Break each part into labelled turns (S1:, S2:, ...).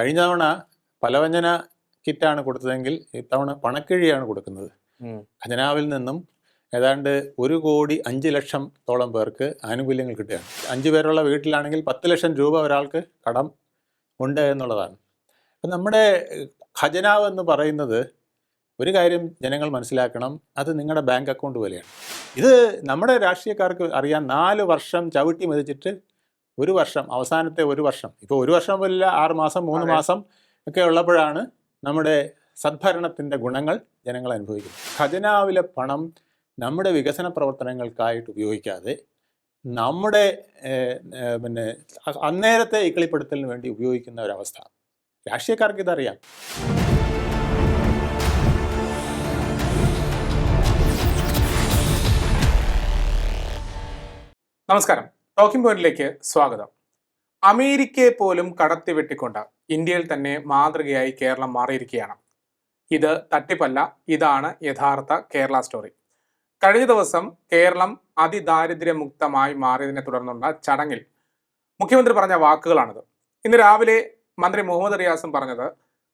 S1: കഴിഞ്ഞ തവണ പലവ്യഞ്ജന കിറ്റാണ് കൊടുത്തതെങ്കിൽ ഇത്തവണ പണക്കിഴിയാണ് കൊടുക്കുന്നത്. ഖജനാവിൽ നിന്നും ഏതാണ്ട് ഒരു കോടി അഞ്ച് ലക്ഷം തോളം പേർക്ക് ആനുകൂല്യങ്ങൾ കിട്ടുകയാണ്. അഞ്ച് പേരുള്ള വീട്ടിലാണെങ്കിൽ പത്ത് ലക്ഷം രൂപ ഒരാൾക്ക് കടം ഉണ്ട് എന്നുള്ളതാണ്. അപ്പം നമ്മുടെ ഖജനാവ് എന്ന് പറയുന്നത് ഒരു കാര്യം ജനങ്ങൾ മനസ്സിലാക്കണം അത് നിങ്ങളുടെ ബാങ്ക് അക്കൗണ്ട് പോലെയാണ്. ഇത് നമ്മുടെ രാഷ്ട്രീയക്കാർക്ക് അറിയാൻ നാല് വർഷം ചവിട്ടി മതിച്ചിട്ട് ഒരു വർഷം അവസാനത്തെ ഒരു വർഷം. ഇപ്പോൾ ഒരു വർഷം പോലില്ല ആറ് മാസം മൂന്ന് മാസം ഒക്കെ ഉള്ളപ്പോഴാണ് നമ്മുടെ സദ്ഭരണത്തിന്റെ ഗുണങ്ങൾ ജനങ്ങൾ അനുഭവിക്കുന്നത്. ഖജനാവിലെ പണം നമ്മുടെ വികസന പ്രവർത്തനങ്ങൾക്കായിട്ട് ഉപയോഗിക്കാതെ നമ്മുടെ പിന്നെ അന്നേരത്തെ ഇക്കിളിപ്പെടുത്തലിന് വേണ്ടി ഉപയോഗിക്കുന്ന ഒരവസ്ഥ. രാഷ്ട്രീയക്കാർക്ക് ഇതറിയാം.
S2: നമസ്കാരം. ടോക്കിംഗ് പോയിന്റിലേക്ക് സ്വാഗതം. അമേരിക്കയെ പോലും കടത്തി വെട്ടിക്കൊണ്ട് ഇന്ത്യയിൽ തന്നെ മാതൃകയായി കേരളം മാറിയിരിക്കുകയാണ്. ഇത് തട്ടിപ്പല്ല ഇതാണ് യഥാർത്ഥ കേരള സ്റ്റോറി കഴിഞ്ഞ ദിവസം കേരളം അതിദാരിദ്ര്യമുക്തമായി മാറിയതിനെ തുടർന്നുള്ള ചടങ്ങിൽ മുഖ്യമന്ത്രി പറഞ്ഞ വാക്കുകളാണിത്. ഇന്ന് രാവിലെ മന്ത്രി മുഹമ്മദ് റിയാസും പറഞ്ഞത്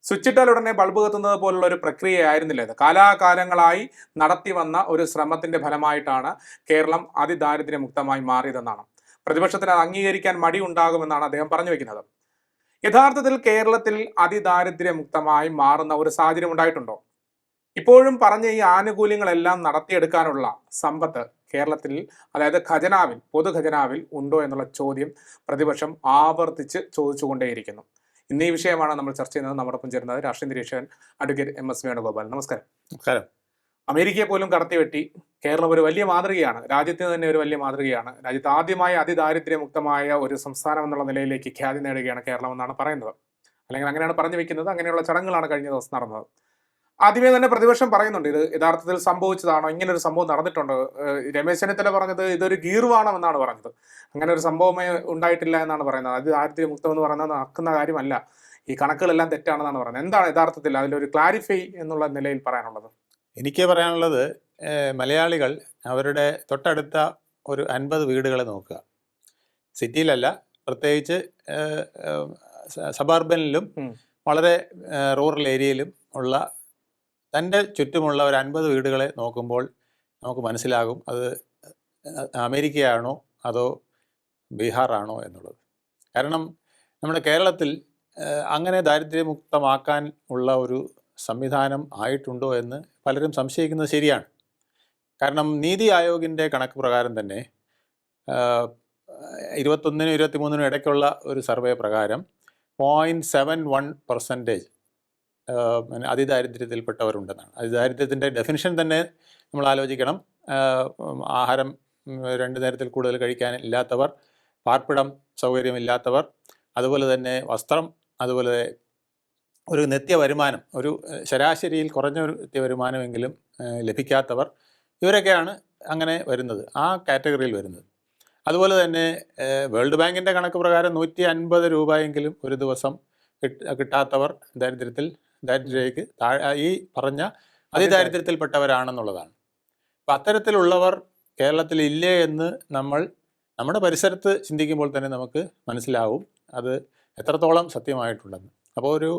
S2: സ്വിച്ചിട്ടാൽ ഉടനെ ബൾബ് കത്തുന്നത് പോലുള്ള ഒരു പ്രക്രിയയായിരുന്നില്ല ഇത്. കാലാകാലങ്ങളായി നടത്തി വന്ന ഒരു ശ്രമത്തിന്റെ ഫലമായിട്ടാണ് കേരളം അതിദാരിദ്ര്യമുക്തമായി മാറിയതെന്നാണ്. പ്രതിപക്ഷത്തിന് അത് അംഗീകരിക്കാൻ മടിയുണ്ടാകുമെന്നാണ് അദ്ദേഹം പറഞ്ഞു വെക്കുന്നത്. യഥാർത്ഥത്തിൽ കേരളത്തിൽ അതിദാരിദ്ര്യമുക്തമായി മാറുന്ന ഒരു സാഹചര്യം ഉണ്ടായിട്ടുണ്ടോ? ഇപ്പോഴും പറഞ്ഞ ഈ ആനുകൂല്യങ്ങളെല്ലാം നടത്തിയെടുക്കാനുള്ള സമ്പത്ത് കേരളത്തിൽ അതായത് ഖജനാവിൽ പൊതുഖജനാവിൽ ഉണ്ടോ എന്നുള്ള ചോദ്യം പ്രതിപക്ഷം ആവർത്തിച്ച് ചോദിച്ചുകൊണ്ടേയിരിക്കുന്നു. ഇന്ന് ഈ വിഷയമാണ് നമ്മൾ ചർച്ച ചെയ്യുന്നത്. നമ്മോടൊപ്പം ചേരുന്നത് രാഷ്ട്രീയ നിരീക്ഷകൻ അഡ്വക്കേറ്റ് എം എസ് വേണുഗോപാൽ നമസ്കാരം.
S1: നമസ്കാരം.
S2: അമേരിക്കയെ പോലും കടത്തിവെട്ടി കേരളം ഒരു വലിയ മാതൃകയാണ്. രാജ്യത്തിന് തന്നെ ഒരു വലിയ മാതൃകയാണ്. രാജ്യത്ത് ആദ്യമായി അതിദാരിദ്ര്യമുക്തമായ ഒരു സംസ്ഥാനം എന്നുള്ള നിലയിലേക്ക് ഖ്യാതി നേടുകയാണ് കേരളം എന്നാണ് പറയുന്നത്. അല്ലെങ്കിൽ അങ്ങനെയാണ് പറഞ്ഞു വെക്കുന്നത്. അങ്ങനെയുള്ള ചടങ്ങുകളാണ് കഴിഞ്ഞ ദിവസം നടന്നത്. ആദ്യമേ തന്നെ പ്രതിപക്ഷം പറയുന്നുണ്ട് ഇത് യഥാർത്ഥത്തിൽ സംഭവിച്ചതാണോ? ഇങ്ങനെ ഒരു സംഭവം നടന്നിട്ടുണ്ട്. രമേശ് ചെന്നിത്തല പറഞ്ഞത് ഇതൊരു ഗീർവാണം എന്നാണ് പറഞ്ഞത്. അങ്ങനെ ഒരു സംഭവമേ ഉണ്ടായിട്ടില്ല എന്നാണ് പറയുന്നത്. അത് ദാരിദ്ര്യമുക്തം എന്ന് പറയുന്നത് നടക്കുന്ന കാര്യമല്ല. ഈ കണക്കുകളെല്ലാം തെറ്റാണെന്നാണ് പറയുന്നത്. എന്താണ് യഥാർത്ഥത്തിൽ അതിലൊരു ക്ലാരിഫൈ എന്നുള്ള നിലയിൽ പറയാനുള്ളത്?
S1: എനിക്ക് പറയാനുള്ളത് മലയാളികൾ അവരുടെ തൊട്ടടുത്ത ഒരു അൻപത് വീടുകളെ നോക്കുക. സിറ്റിയിലല്ല പ്രത്യേകിച്ച് സബർബനിലും വളരെ റൂറൽ ഏരിയയിലും ഉള്ള തന്റെ ചുറ്റുമുള്ള ഒരു അൻപത് വീടുകളെ നോക്കുമ്പോൾ നമുക്ക് മനസ്സിലാകും അത് അമേരിക്കയാണോ അതോ ബീഹാറാണോ എന്നുള്ളത്. കാരണം നമ്മുടെ കേരളത്തിൽ അങ്ങനെ ദാരിദ്ര്യമുക്തമാക്കാൻ ഉള്ള ഒരു സംവിധാനം ആയിട്ടുണ്ടോ എന്ന് പലരും സംശയിക്കുന്നത് ശരിയാണ്. കാരണം നീതി ആയോഗിന്റെ കണക്ക് പ്രകാരം തന്നെ ഇരുപത്തൊന്നിനും ഇരുപത്തിമൂന്നിനും ഇടയ്ക്കുള്ള ഒരു സർവേ പ്രകാരം പോയിന്റ് സെവൻ വൺ പെർസെന്റേജ് അതിദാരിദ്ര്യത്തിൽപ്പെട്ടവരുണ്ടെന്നാണ്. അതിദാരിദ്ര്യത്തിന്റെ ഡെഫിനിഷൻ തന്നെ നമ്മൾ ആലോചിക്കണം. ആഹാരം രണ്ട് നേരത്തിൽ കൂടുതൽ കഴിക്കാൻ ഇല്ലാത്തവർ പാർപ്പിടം സൗകര്യമില്ലാത്തവർ അതുപോലെ തന്നെ വസ്ത്രം അതുപോലെ ഒരു നിത്യ വരുമാനം ഒരു ശരാശരിയിൽ കുറഞ്ഞ ഒരു നിത്യ വരുമാനമെങ്കിലും ലഭിക്കാത്തവർ ഇവരൊക്കെയാണ് അങ്ങനെ വരുന്നത് ആ കാറ്റഗറിയിൽ വരുന്നത്. അതുപോലെ തന്നെ വേൾഡ് ബാങ്കിന്റെ കണക്ക് പ്രകാരം നൂറ്റി അൻപത് രൂപയെങ്കിലും ഒരു ദിവസം കിട്ടാത്തവർ ദാരിദ്ര്യത്തിൽ ദാരിദ്ര്യക്ക് താഴെ ഈ പറഞ്ഞ അതിദാരിദ്ര്യത്തിൽപ്പെട്ടവരാണെന്നുള്ളതാണ്. അപ്പം അത്തരത്തിലുള്ളവർ കേരളത്തിൽ ഇല്ലേ എന്ന് നമ്മൾ നമ്മുടെ പരിസരത്ത് ചിന്തിക്കുമ്പോൾ തന്നെ നമുക്ക് മനസ്സിലാവും അത് എത്രത്തോളം സത്യമായിട്ടുണ്ടെന്ന്. അപ്പോൾ ഒരു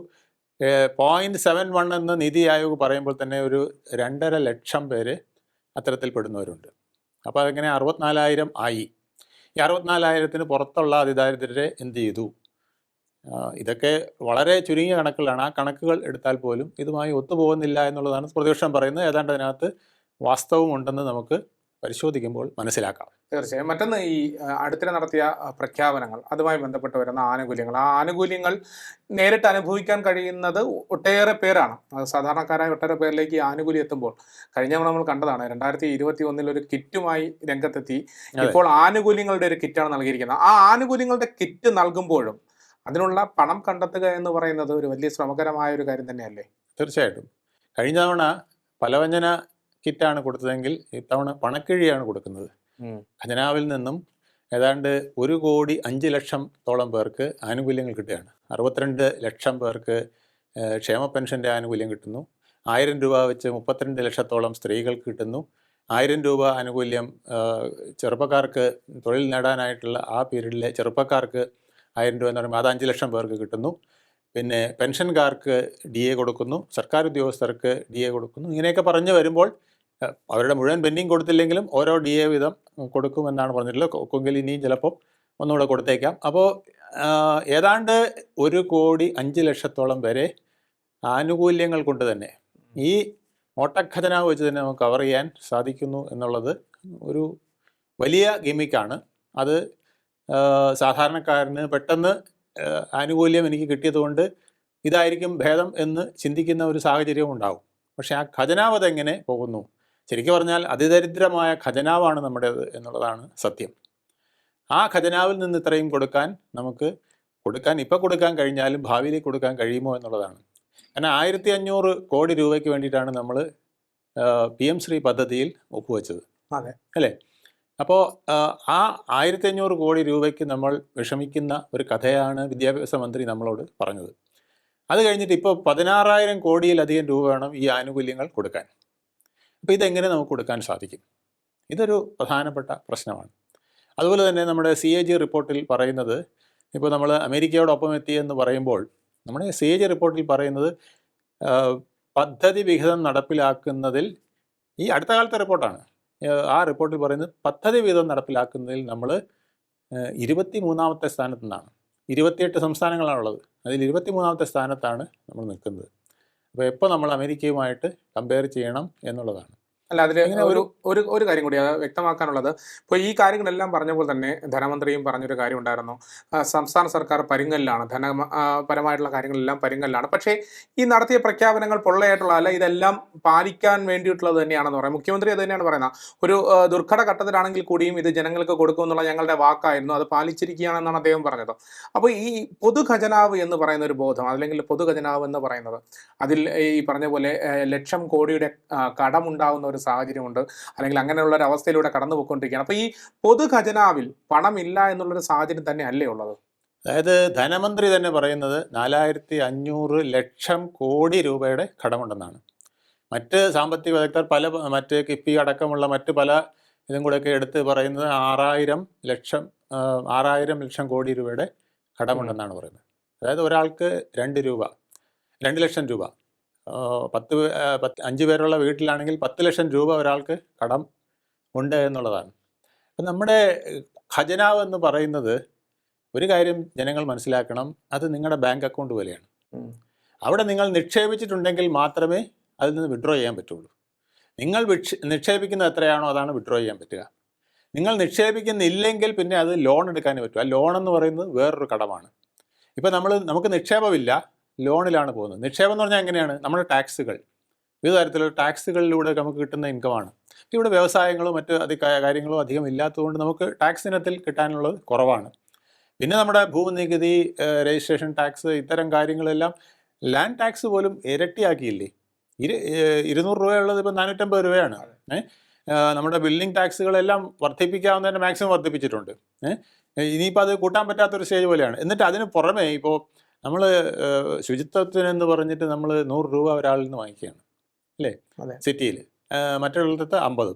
S1: പോയിന്റ് സെവൻ വൺ എന്ന് നീതി ആയോഗ് പറയുമ്പോൾ തന്നെ ഒരു രണ്ടര ലക്ഷം പേര് അത്തരത്തിൽ പെടുന്നവരുണ്ട് അപ്പോൾ അതിങ്ങനെ? അറുപത്തിനാലായിരം ആയി. ഈ അറുപത്തിനാലായിരത്തിന് പുറത്തുള്ള അതിദാരിദ്ര്യരെ എന്ത് ചെയ്തു? ഇതൊക്കെ വളരെ ചുരുങ്ങിയ കണക്കുകളാണ്. ആ കണക്കുകൾ എടുത്താൽ പോലും ഇതുമായി ഒത്തുപോകുന്നില്ല എന്നുള്ളതാണ് പ്രതിപക്ഷം പറയുന്നത്. ഏതാണ്ട് അതിനകത്ത് വാസ്തവമുണ്ടെന്ന് നമുക്ക് പരിശോധിക്കുമ്പോൾ മനസ്സിലാക്കാം.
S2: തീർച്ചയായും. മറ്റൊന്ന് ഈ അടുത്തിടെ നടത്തിയ പ്രഖ്യാപനങ്ങൾ അതുമായി ബന്ധപ്പെട്ട് വരുന്ന ആനുകൂല്യങ്ങൾ. ആ ആനുകൂല്യങ്ങൾ നേരിട്ട് അനുഭവിക്കാൻ കഴിയുന്നത് ഒട്ടേറെ പേരാണ്. സാധാരണക്കാരായ ഒട്ടേറെ പേരിലേക്ക് ഈ ആനുകൂല്യം എത്തുമ്പോൾ കഴിഞ്ഞ തവണ നമ്മൾ കണ്ടതാണ് രണ്ടായിരത്തി ഇരുപത്തി ഒന്നിൽ ഒരു കിറ്റുമായി രംഗത്തെത്തി. ഇപ്പോൾ ആനുകൂല്യങ്ങളുടെ ഒരു കിറ്റാണ് നൽകിയിരിക്കുന്നത്. ആ ആനുകൂല്യങ്ങളുടെ കിറ്റ് നൽകുമ്പോഴും അതിനുള്ള പണം കണ്ടെത്തുക എന്ന് പറയുന്നത് ഒരു വലിയ ശ്രമകരമായ ഒരു കാര്യം തന്നെയല്ലേ?
S1: തീർച്ചയായിട്ടും. കഴിഞ്ഞ തവണ പലവ്യഞ്ജന കിറ്റാണ് കൊടുത്തതെങ്കിൽ ഇത്തവണ പണക്കിഴിയാണ് കൊടുക്കുന്നത്. ഖജനാവിൽ നിന്നും ഏതാണ്ട് ഒരു കോടി അഞ്ച് ലക്ഷത്തോളം തോളം പേർക്ക് ആനുകൂല്യങ്ങൾ കിട്ടുകയാണ്. അറുപത്തിരണ്ട് ലക്ഷം പേർക്ക് ക്ഷേമ പെൻഷന്റെ ആനുകൂല്യം കിട്ടുന്നു. ആയിരം രൂപ വെച്ച് മുപ്പത്തിരണ്ട് ലക്ഷത്തോളം സ്ത്രീകൾക്ക് കിട്ടുന്നു. ആയിരം രൂപ ആനുകൂല്യം ചെറുപ്പക്കാർക്ക് തൊഴിൽ നേടാനായിട്ടുള്ള ആ പീരീഡിലെ ചെറുപ്പക്കാർക്ക് ആയിരം രൂപ എന്ന് പറയുമ്പോൾ അത് അഞ്ച് ലക്ഷം പേർക്ക് കിട്ടുന്നു. പിന്നെ പെൻഷൻകാർക്ക് ഡി എ കൊടുക്കുന്നു. സർക്കാർ ഉദ്യോഗസ്ഥർക്ക് ഡി എ കൊടുക്കുന്നു. ഇങ്ങനെയൊക്കെ പറഞ്ഞു വരുമ്പോൾ അവരുടെ മുഴുവൻ പെൻഡിങ് കൊടുത്തില്ലെങ്കിലും ഓരോ ഡി എ വീതം കൊടുക്കുമെന്നാണ് പറഞ്ഞിട്ടുള്ളത്. കൊങ്കിൽ ഇനിയും ചിലപ്പം ഒന്നുകൂടെ കൊടുത്തേക്കാം. അപ്പോൾ ഏതാണ്ട് ഒരു കോടി അഞ്ച് ലക്ഷത്തോളം വരെ ആനുകൂല്യങ്ങൾ കൊണ്ട് തന്നെ ഈ ഓട്ടഖജനാവ് വെച്ച് തന്നെ നമുക്ക് കവർ ചെയ്യാൻ സാധിക്കുന്നു എന്നുള്ളത് ഒരു വലിയ ഗിമിക്കാണ് അത് സാധാരണക്കാരന് പെട്ടെന്ന് ആനുകൂല്യം എനിക്ക് കിട്ടിയതുകൊണ്ട് ഇതായിരിക്കും ഭേദം എന്ന് ചിന്തിക്കുന്ന ഒരു സാഹചര്യവും ഉണ്ടാകും പക്ഷേ ആ ഖജനാവ് അതെങ്ങനെ പോകുന്നു? ശരിക്കും പറഞ്ഞാൽ അതിദരിദ്രമായ ഖജനാവാണ് നമ്മുടേത് എന്നുള്ളതാണ് സത്യം. ആ ഖജനാവിൽ നിന്ന് ഇത്രയും കൊടുക്കാൻ നമുക്ക് കൊടുക്കാൻ ഇപ്പോൾ കൊടുക്കാൻ കഴിഞ്ഞാലും ഭാവിയിലേക്ക് കൊടുക്കാൻ കഴിയുമോ എന്നുള്ളതാണ്. കാരണം ആയിരത്തി അഞ്ഞൂറ് കോടി രൂപയ്ക്ക് വേണ്ടിയിട്ടാണ് നമ്മൾ പി എം ശ്രീ പദ്ധതിയിൽ ഒപ്പുവെച്ചത്.
S2: അതെ.
S1: അല്ലേ? അപ്പോൾ ആ ആയിരത്തി അഞ്ഞൂറ് കോടി രൂപയ്ക്ക് നമ്മൾ വിഷമിക്കുന്ന ഒരു കഥയാണ് വിദ്യാഭ്യാസ മന്ത്രി നമ്മളോട് പറഞ്ഞത്. അത് കഴിഞ്ഞിട്ട് ഇപ്പോൾ പതിനാറായിരം കോടിയിലധികം രൂപ വേണം ഈ ആനുകൂല്യങ്ങൾ കൊടുക്കാൻ. അപ്പോൾ ഇതെങ്ങനെ നമുക്ക് കൊടുക്കാൻ സാധിക്കും? ഇതൊരു പ്രധാനപ്പെട്ട പ്രശ്നമാണ്. അതുപോലെ തന്നെ നമ്മുടെ സി എ ജി റിപ്പോർട്ടിൽ പറയുന്നത് ഇപ്പോൾ നമ്മൾ അമേരിക്കയോടൊപ്പം എത്തിയെന്ന് പറയുമ്പോൾ നമ്മുടെ സി എ ജി റിപ്പോർട്ടിൽ പറയുന്നത് പദ്ധതി വിഹിതം നടപ്പിലാക്കുന്നതിൽ ഈ അടുത്ത കാലത്തെ റിപ്പോർട്ടാണ്. ആ റിപ്പോർട്ടിൽ പറയുന്നത് പദ്ധതി വിഹിതം നടപ്പിലാക്കുന്നതിൽ നമ്മൾ ഇരുപത്തി മൂന്നാമത്തെ സ്ഥാനത്ത് നിന്നാണ്. ഇരുപത്തിയെട്ട് സംസ്ഥാനങ്ങളാണുള്ളത് അതിൽ ഇരുപത്തി മൂന്നാമത്തെ സ്ഥാനത്താണ് നമ്മൾ നിൽക്കുന്നത്. അപ്പോൾ എപ്പോൾ നമ്മൾ അമേരിക്കയുമായിട്ട് കമ്പയർ ചെയ്യണം എന്നുള്ളതാണ്.
S2: അല്ല അതിൽ ഒരു ഒരു ഒരു കാര്യം കൂടി അത് വ്യക്തമാക്കാനുള്ളത്. ഇപ്പോൾ ഈ കാര്യങ്ങളെല്ലാം പറഞ്ഞപ്പോൾ തന്നെ ധനമന്ത്രിയും പറഞ്ഞൊരു കാര്യം ഉണ്ടായിരുന്നു സംസ്ഥാന സർക്കാർ പരിങ്ങലിലാണ്. ധന പരമായിട്ടുള്ള കാര്യങ്ങളെല്ലാം പരിങ്ങലിലാണ്. പക്ഷേ ഈ നടത്തിയ പ്രഖ്യാപനങ്ങൾ പൊള്ളയായിട്ടുള്ള അല്ല ഇതെല്ലാം പാലിക്കാൻ വേണ്ടിയിട്ടുള്ളത് തന്നെയാണെന്ന് പറയാം. മുഖ്യമന്ത്രി അത് തന്നെയാണ് പറയുന്നത്. ഒരു ദുർഘട ഘട്ടത്തിലാണെങ്കിൽ കൂടിയും ഇത് ജനങ്ങൾക്ക് കൊടുക്കുമെന്നുള്ള ഞങ്ങളുടെ വാക്കായിരുന്നു. അത് പാലിച്ചിരിക്കുകയാണെന്നാണ് അദ്ദേഹം പറഞ്ഞത്. അപ്പോൾ ഈ പൊതുഖജനാവ് എന്ന് പറയുന്ന ഒരു ബോധം അല്ലെങ്കിൽ പൊതുഖജനാവ് എന്ന് പറയുന്നത് അതിൽ ഈ പറഞ്ഞ പോലെ ലക്ഷം കോടിയുടെ കടമുണ്ടാവുന്ന കടമുണ്ടാകുന്ന ഒരു സാഹചര്യമുണ്ട്. അല്ലെങ്കിൽ അങ്ങനെയുള്ള ഒരു അവസ്ഥയിലൂടെ കടന്നു പോയിക്കൊണ്ടിരിക്കുകയാണ് അപ്പോൾ ഈ പൊതുഖജനാവിൽ പണമില്ല എന്നുള്ളൊരു സാഹചര്യം തന്നെ അല്ലേ ഉള്ളത്?
S1: അതായത് ധനമന്ത്രി തന്നെ പറയുന്നത് നാലായിരത്തി അഞ്ഞൂറ് ലക്ഷം കോടി രൂപയുടെ കടമുണ്ടെന്നാണ്. മറ്റ് സാമ്പത്തിക വിദഗ്ധർ പല മറ്റ് കിഫി അടക്കമുള്ള മറ്റ് പല ഇതും കൂടെയൊക്കെ എടുത്ത് പറയുന്നത് ആറായിരം ലക്ഷം ആറായിരം ലക്ഷം കോടി രൂപയുടെ കടമുണ്ടെന്നാണ് പറയുന്നത്. അതായത് ഒരാൾക്ക് രണ്ട് രൂപ രണ്ട് ലക്ഷം രൂപ. പത്ത് പത്ത് അഞ്ച് പേരുള്ള വീട്ടിലാണെങ്കിൽ പത്ത് ലക്ഷം രൂപ ഒരാൾക്ക് കടം ഉണ്ട് എന്നുള്ളതാണ്. അപ്പം നമ്മുടെ ഖജനാവ് എന്ന് പറയുന്നത് ഒരു കാര്യം ജനങ്ങൾ മനസ്സിലാക്കണം അത് നിങ്ങളുടെ ബാങ്ക് അക്കൗണ്ട് പോലെയാണ്. അവിടെ നിങ്ങൾ നിക്ഷേപിച്ചിട്ടുണ്ടെങ്കിൽ മാത്രമേ അതിൽ നിന്ന് വിഡ്രോ ചെയ്യാൻ പറ്റുള്ളൂ. നിങ്ങൾ വിക്ഷ- നിക്ഷേപിക്കുന്നത് എത്രയാണോ അതാണ് വിഡ്രോ ചെയ്യാൻ പറ്റുക. നിങ്ങൾ നിക്ഷേപിക്കുന്നില്ലെങ്കിൽ പിന്നെ അത് ലോൺ എടുക്കാനേ പറ്റും. ആ ലോൺ എന്ന് പറയുന്നത് വേറൊരു കടമാണ്. ഇപ്പം നമ്മൾ നമുക്ക് നിക്ഷേപമില്ല. ലോണിലാണ് പോകുന്നത്. നിക്ഷേപം എന്ന് പറഞ്ഞാൽ എങ്ങനെയാണ്? നമ്മുടെ ടാക്സുകൾ. വിവിധ തരത്തിലുള്ള ടാക്സുകളിലൂടെ നമുക്ക് കിട്ടുന്ന ഇൻകമാണ് ഇവിടെ വ്യവസായങ്ങളും മറ്റ് അധിക കാര്യങ്ങളും അധികം ഇല്ലാത്തതുകൊണ്ട് നമുക്ക് ടാക്സ് ഇനത്തിൽ കിട്ടാനുള്ളത് കുറവാണ്. പിന്നെ നമ്മുടെ ഭൂനികുതി രജിസ്ട്രേഷൻ ടാക്സ് ഇത്തരം കാര്യങ്ങളെല്ലാം ലാൻഡ് ടാക്സ് പോലും ഇരട്ടിയാക്കിയില്ലേ? ഇരു ഇരുന്നൂറ് രൂപയുള്ളത് ഇപ്പം നാനൂറ്റമ്പത് രൂപയാണ്. നമ്മുടെ ബിൽഡിംഗ് ടാക്സുകളെല്ലാം വർദ്ധിപ്പിക്കാവുന്നതിന്റെ മാക്സിമം വർദ്ധിപ്പിച്ചിട്ടുണ്ട്. ഇനിയിപ്പോൾ അത് കൂട്ടാൻ പറ്റാത്തൊരു സ്റ്റേജ് പോലെയാണ്. എന്നിട്ട് അതിന് പുറമേ ഇപ്പോൾ നമ്മൾ ശുചിത്വത്തിനെന്ന് പറഞ്ഞിട്ട് നമ്മൾ നൂറ് രൂപ ഒരാളിൽ നിന്ന് വാങ്ങിക്കുകയാണ്. അല്ലേ? സിറ്റിയിൽ മറ്റുള്ളിടത്ത് അമ്പത്.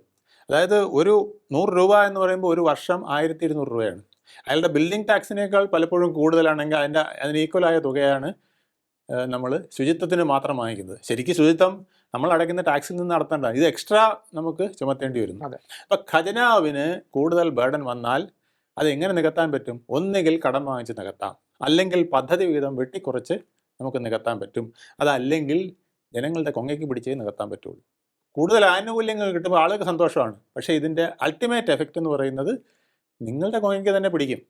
S1: അതായത് ഒരു നൂറ് രൂപ എന്ന് പറയുമ്പോൾ ഒരു വർഷം ആയിരത്തി ഇരുന്നൂറ് രൂപയാണ്. അയാളുടെ ബിൽഡിംഗ് ടാക്സിനേക്കാൾ പലപ്പോഴും കൂടുതലാണെങ്കിൽ അതിന്റെ അതിന് ഈക്വലായ തുകയാണ് നമ്മൾ ശുചിത്വത്തിന് മാത്രം വാങ്ങിക്കുന്നത്. ശരിക്കും ശുചിത്വം നമ്മൾ അടയ്ക്കുന്ന ടാക്സിൽ നിന്ന് നടത്തേണ്ട. ഇത് എക്സ്ട്രാ നമുക്ക് ചുമത്തേണ്ടി വരുന്നു. അപ്പം ഖജനാവിന് കൂടുതൽ ബർഡൻ വന്നാൽ അത് എങ്ങനെ നികത്താൻ പറ്റും? ഒന്നുകിൽ കടം വാങ്ങിച്ച് നികത്താം. അല്ലെങ്കിൽ പദ്ധതി വിഹിതം വെട്ടിക്കുറച്ച് നമുക്ക് നികത്താൻ പറ്റും. അതല്ലെങ്കിൽ ജനങ്ങളുടെ കൊങ്ങയ്ക്ക് പിടിച്ചേ നികത്താൻ പറ്റുള്ളൂ. കൂടുതൽ ആനുകൂല്യങ്ങൾ കിട്ടുമ്പോൾ ആളുകൾക്ക് സന്തോഷമാണ്. പക്ഷേ ഇതിന്റെ അൾട്ടിമേറ്റ് എഫക്റ്റ് എന്ന് പറയുന്നത് നിങ്ങളുടെ കൊങ്ങയ്ക്ക് തന്നെ പിടിക്കും.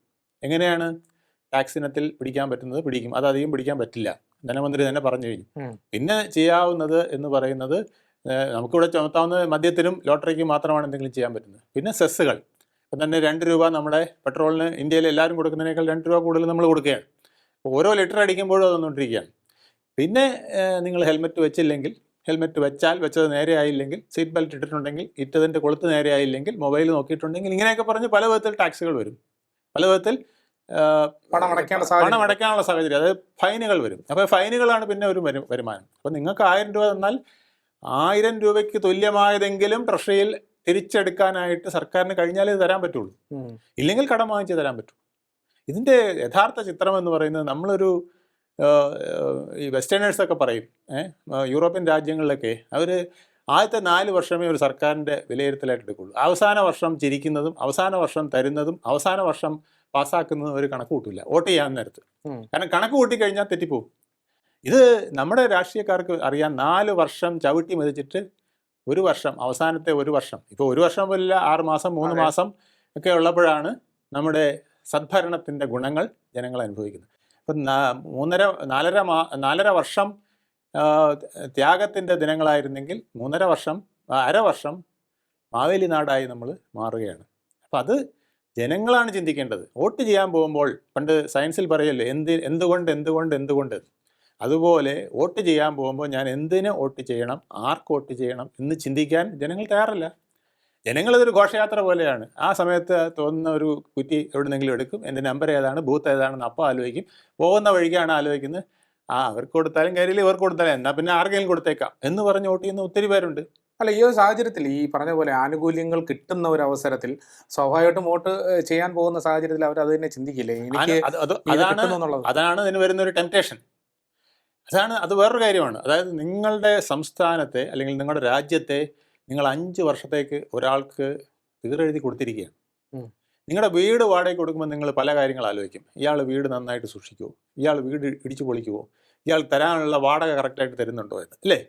S1: എങ്ങനെയാണ്? ടാക്സ് ഇനത്തിൽ പിടിക്കാൻ പറ്റുന്നത് പിടിക്കും. അത് അധികം പിടിക്കാൻ പറ്റില്ല. ധനമന്ത്രി തന്നെ പറഞ്ഞു കഴിഞ്ഞു. പിന്നെ ചെയ്യാവുന്നത് എന്ന് പറയുന്നത് നമുക്കിവിടെ ചുമത്താവുന്ന മദ്യത്തിനും ലോട്ടറിക്കും മാത്രമാണ് എന്തെങ്കിലും ചെയ്യാൻ പറ്റുന്നത്. പിന്നെ സെസ്സുകൾ ഇപ്പം തന്നെ രണ്ട് രൂപ നമ്മുടെ പെട്രോളിന് ഇന്ത്യയിൽ എല്ലാവരും കൊടുക്കുന്നതിനേക്കാൾ രണ്ട് രൂപ കൂടുതൽ നമ്മൾ കൊടുക്കുകയാണ്. ഓരോ ലിറ്റർ അടിക്കുമ്പോഴും അത് വന്നുകൊണ്ടിരിക്കുകയാണ് പിന്നെ നിങ്ങൾ ഹെൽമെറ്റ് വെച്ചില്ലെങ്കിൽ ഹെൽമെറ്റ് വെച്ചാൽ വെച്ചത് നേരെ ആയില്ലെങ്കിൽ സീറ്റ് ബെൽറ്റ് ഇട്ടിട്ടുണ്ടെങ്കിൽ ഇട്ടതിന്റെ കൊളുത്ത് നേരെ ആയില്ലെങ്കിൽ മൊബൈൽ നോക്കിയിട്ടുണ്ടെങ്കിൽ ഇങ്ങനെയൊക്കെ പറഞ്ഞ് പല വിധത്തിൽ ടാക്സുകൾ വരും. പല വിധത്തിൽ.
S2: പണം
S1: അടയ്ക്കാനുള്ള സാഹചര്യം. അതായത് ഫൈനുകൾ വരും. അപ്പോൾ ഫൈനുകളാണ് പിന്നെ ഒരു വരുമാനം. അപ്പോൾ നിങ്ങൾക്ക് ആയിരം രൂപ തന്നാൽ ആയിരം രൂപയ്ക്ക് തുല്യമായതെങ്കിലും ട്രഷറിയിൽ തിരിച്ചെടുക്കാനായിട്ട് സർക്കാരിന് കഴിഞ്ഞാലേ തരാൻ പറ്റുള്ളൂ. ഇല്ലെങ്കിൽ കടം വാങ്ങിച്ചേ തരാൻ പറ്റുള്ളൂ ഇതിന്റെ യഥാർത്ഥ ചിത്രം എന്ന് പറയുന്നത് നമ്മളൊരു ഈ വെസ്റ്റേണേഴ്സൊക്കെ പറയും യൂറോപ്യൻ രാജ്യങ്ങളിലൊക്കെ അവർ ആദ്യത്തെ നാല് വർഷമേ ഒരു സർക്കാരിന്റെ വിലയിരുത്തലായിട്ട് എടുക്കുള്ളൂ. അവസാന വർഷം ചിരിക്കുന്നതും അവസാന വർഷം തരുന്നതും അവസാന വർഷം പാസ്സാക്കുന്നതും ഒരു കണക്ക് കൂട്ടില്ല വോട്ട് ചെയ്യാൻ നേരത്ത്. കാരണം കണക്ക് കൂട്ടിക്കഴിഞ്ഞാൽ തെറ്റിപ്പോവും. ഇത് നമ്മുടെ രാഷ്ട്രീയക്കാർക്ക് അറിയാം നാല് വർഷം ചവിട്ടി മതിച്ചിട്ട് ഒരു വർഷം അവസാനത്തെ ഒരു വർഷം. ഇപ്പോൾ ഒരു വർഷം പോലില്ല ആറ് മാസം മൂന്ന് മാസം ഒക്കെ ഉള്ളപ്പോഴാണ് നമ്മുടെ സദ്ഭരണത്തിന്റെ ഗുണങ്ങൾ ജനങ്ങൾ അനുഭവിക്കുന്നത്. അപ്പം മൂന്നര നാലര മാ നാലര വർഷം ത്യാഗത്തിന്റെ ദിനങ്ങളായിരുന്നെങ്കിൽ മൂന്നര വർഷം അര വർഷം മാവേലി നാടായി നമ്മൾ മാറുകയാണ്. അപ്പം അത് ജനങ്ങളാണ് ചിന്തിക്കേണ്ടത്. വോട്ട് ചെയ്യാൻ പോകുമ്പോൾ പണ്ട് സയൻസിൽ പറയല്ലോ എന്ത് എന്തുകൊണ്ട് എന്തുകൊണ്ട് എന്തുകൊണ്ട് അതുപോലെ വോട്ട് ചെയ്യാൻ പോകുമ്പോൾ ഞാൻ എന്തിന് വോട്ട് ചെയ്യണം? ആർക്ക് വോട്ട് ചെയ്യണം? എന്ന് ചിന്തിക്കാൻ ജനങ്ങൾ തയ്യാറല്ല. ജനങ്ങളിതൊരു ഘോഷയാത്ര പോലെയാണ്. ആ സമയത്ത് തോന്നുന്ന ഒരു കുറ്റി എവിടുന്നെങ്കിലും എടുക്കും. എന്റെ നമ്പർ ഏതാണ്? ബൂത്ത് ഏതാണെന്ന് അപ്പോൾ ആലോചിക്കും. പോകുന്ന വഴിക്കാണ് ആലോചിക്കുന്നത്. ആ അവർക്ക് കൊടുത്താലും കാര്യമില്ല ഇവർക്ക് കൊടുത്താലും എന്നാൽ പിന്നെ ആർക്കെങ്കിലും കൊടുത്തേക്കാം എന്ന് പറഞ്ഞ് വോട്ട് ചെയ്യുന്ന ഒത്തിരി പേരുണ്ട്.
S2: അല്ല ഈ ഒരു സാഹചര്യത്തിൽ ഈ പറഞ്ഞ പോലെ ആനുകൂല്യങ്ങൾ കിട്ടുന്ന ഒരു അവസരത്തിൽ സ്വാഭാവികമായിട്ടും വോട്ട് ചെയ്യാൻ പോകുന്ന സാഹചര്യത്തിൽ അവർ അത് തന്നെ ചിന്തിക്കില്ലേ? എനിക്ക്
S1: അതാണ് അതാണ് ഇതിന് വരുന്ന ഒരു ടെംപ്റ്റേഷൻ അതാണ് അത് വേറൊരു കാര്യമാണ്. അതായത് നിങ്ങളുടെ സംസ്ഥാനത്തെ അല്ലെങ്കിൽ നിങ്ങളുടെ രാജ്യത്തെ നിങ്ങൾ അഞ്ച് വർഷത്തേക്ക് ഒരാൾക്ക് തീരെഴുതി കൊടുത്തിരിക്കുകയാണ്. നിങ്ങളുടെ വീട് വാടകയ്ക്ക് കൊടുക്കുമ്പോൾ നിങ്ങൾ പല കാര്യങ്ങൾ ആലോചിക്കും. ഇയാൾ വീട് നന്നായിട്ട് സൂക്ഷിക്കുമോ ഇയാൾ വീട് ഇടിച്ചു പൊളിക്കുമോ ഇയാൾ തരാനുള്ള വാടക കറക്റ്റായിട്ട് തരുന്നുണ്ടോ എന്ന്. അല്ലേ?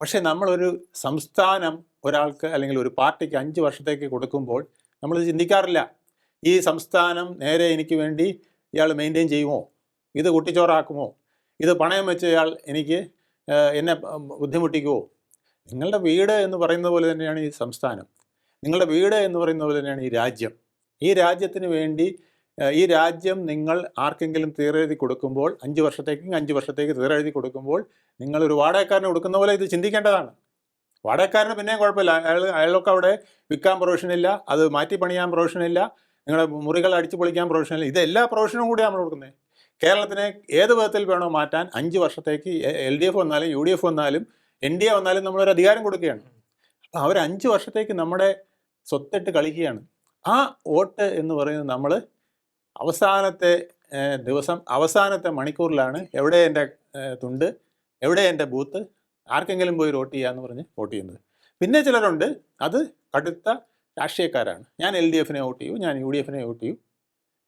S1: പക്ഷേ നമ്മളൊരു സംസ്ഥാനം ഒരാൾക്ക് അല്ലെങ്കിൽ ഒരു പാർട്ടിക്ക് അഞ്ച് വർഷത്തേക്ക് കൊടുക്കുമ്പോൾ നമ്മൾ ചിന്തിക്കാറില്ല. ഈ സംസ്ഥാനം നേരെ എനിക്ക് വേണ്ടി ഇയാൾ മെയിന്റെയിൻ ചെയ്യുമോ? ഇത് കുട്ടിച്ചോറാക്കുമോ? ഇത് പണയം വെച്ചയാൾ എനിക്ക് എന്നെ ബുദ്ധിമുട്ടിക്കുമോ നിങ്ങളുടെ വീട് എന്ന് പറയുന്ന പോലെ തന്നെയാണ് ഈ സംസ്ഥാനം. നിങ്ങളുടെ വീട് എന്ന് പറയുന്ന പോലെ തന്നെയാണ് ഈ രാജ്യം. ഈ രാജ്യത്തിന് വേണ്ടി ഈ രാജ്യം നിങ്ങൾ ആർക്കെങ്കിലും തീരെഴുതി കൊടുക്കുമ്പോൾ അഞ്ച് വർഷത്തേക്കും അഞ്ച് വർഷത്തേക്ക് തീരെഴുതി കൊടുക്കുമ്പോൾ നിങ്ങൾ ഒരു വാടകക്കാരന് കൊടുക്കുന്ന പോലെ ഇത് ചിന്തിക്കേണ്ടതാണ്. വാടകക്കാരന് പിന്നെയും കുഴപ്പമില്ല. അയാൾ അയാൾക്ക് അവിടെ വിൽക്കാൻ പ്രൊവിഷനില്ല അത് മാറ്റി പണിയാൻ പ്രൊവിഷനില്ല നിങ്ങളുടെ മുറികൾ അടിച്ചു പൊളിക്കാൻ പ്രൊവിഷനില്ല ഇത് എല്ലാ പ്രൊവിഷനും കൂടി നമ്മൾ കൊടുക്കുന്നത് കേരളത്തിനെ ഏത് വിധത്തിൽ വേണോ മാറ്റാൻ അഞ്ച് വർഷത്തേക്ക് എൽ ഡി എഫ് വന്നാലും യു ഡി എഫ് വന്നാലും എൻ ഡി എ വന്നാലും നമ്മളൊരു അധികാരം കൊടുക്കുകയാണ്. അപ്പം അവർ അഞ്ച് വർഷത്തേക്ക് നമ്മുടെ സ്വത്തിട്ട് കളിക്കുകയാണ്. ആ വോട്ട് എന്ന് പറയുന്നത് നമ്മൾ അവസാനത്തെ ദിവസം അവസാനത്തെ മണിക്കൂറിലാണ് എവിടെ എന്റെ തുണ്ട് എവിടെ എന്റെ ബൂത്ത് ആർക്കെങ്കിലും പോയി വോട്ട് ചെയ്യാന്ന് പറഞ്ഞ് വോട്ട് ചെയ്യുന്നത്. പിന്നെ ചിലരുണ്ട് അത് കടുത്ത രാഷ്ട്രീയക്കാരാണ്. ഞാൻ എൽ ഡി എഫിനെ വോട്ട് ചെയ്യൂ ഞാൻ യു ഡി എഫിനെ വോട്ട് ചെയ്യൂ.